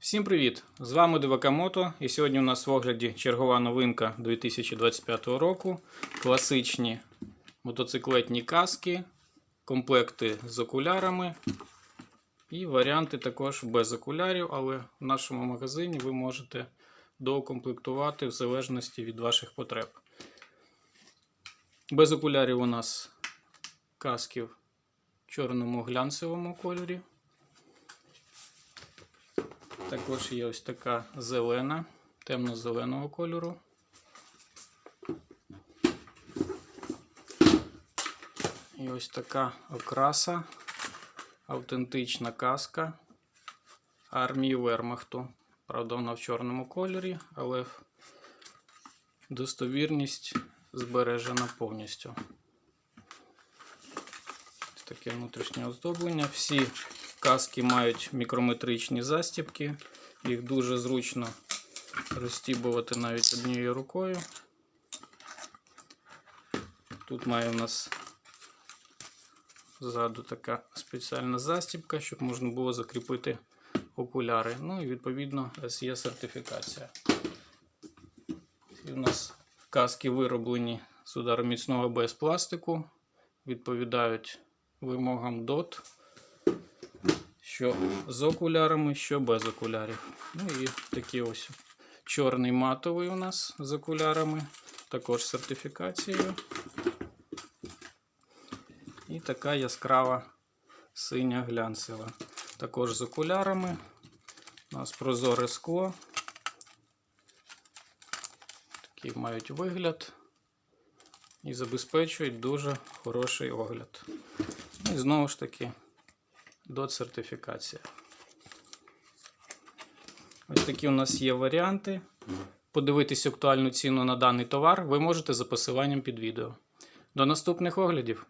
Всім привіт! З вами Девакамото. І сьогодні у нас в огляді чергова новинка 2025 року. Класичні мотоциклетні каски, комплекти з окулярами і варіанти також без окулярів, але в нашому магазині ви можете доукомплектувати в залежності від ваших потреб. Без окулярів у нас каски в чорному глянцевому кольорі. Також є ось така зелена, темно-зеленого кольору. І ось така окраса, автентична каска армії Вермахту. Правда, вона в чорному кольорі, але достовірність збережена повністю. Ось таке внутрішнє оздоблення. Всі каски мають мікрометричні застібки. Їх дуже зручно розстібувати навіть однією рукою. Тут має у нас ззаду така спеціальна застібка, щоб можна було закріпити окуляри. Ну і відповідно SE сертифікація. І у нас каски вироблені з удароміцного без пластику, відповідають вимогам DOT що з окулярами, що без окулярів. Ну і такий ось чорний матовий у нас з окулярами, також сертифікацією. І така яскрава синя глянцева. Також з окулярами. У нас прозоре скло. Такий мають вигляд і забезпечують дуже хороший огляд. Ну і знову ж таки дот сертифікація. Ось такі у нас є варіанти. Подивитись актуальну ціну на даний товар ви можете за посиланням під відео. До наступних оглядів!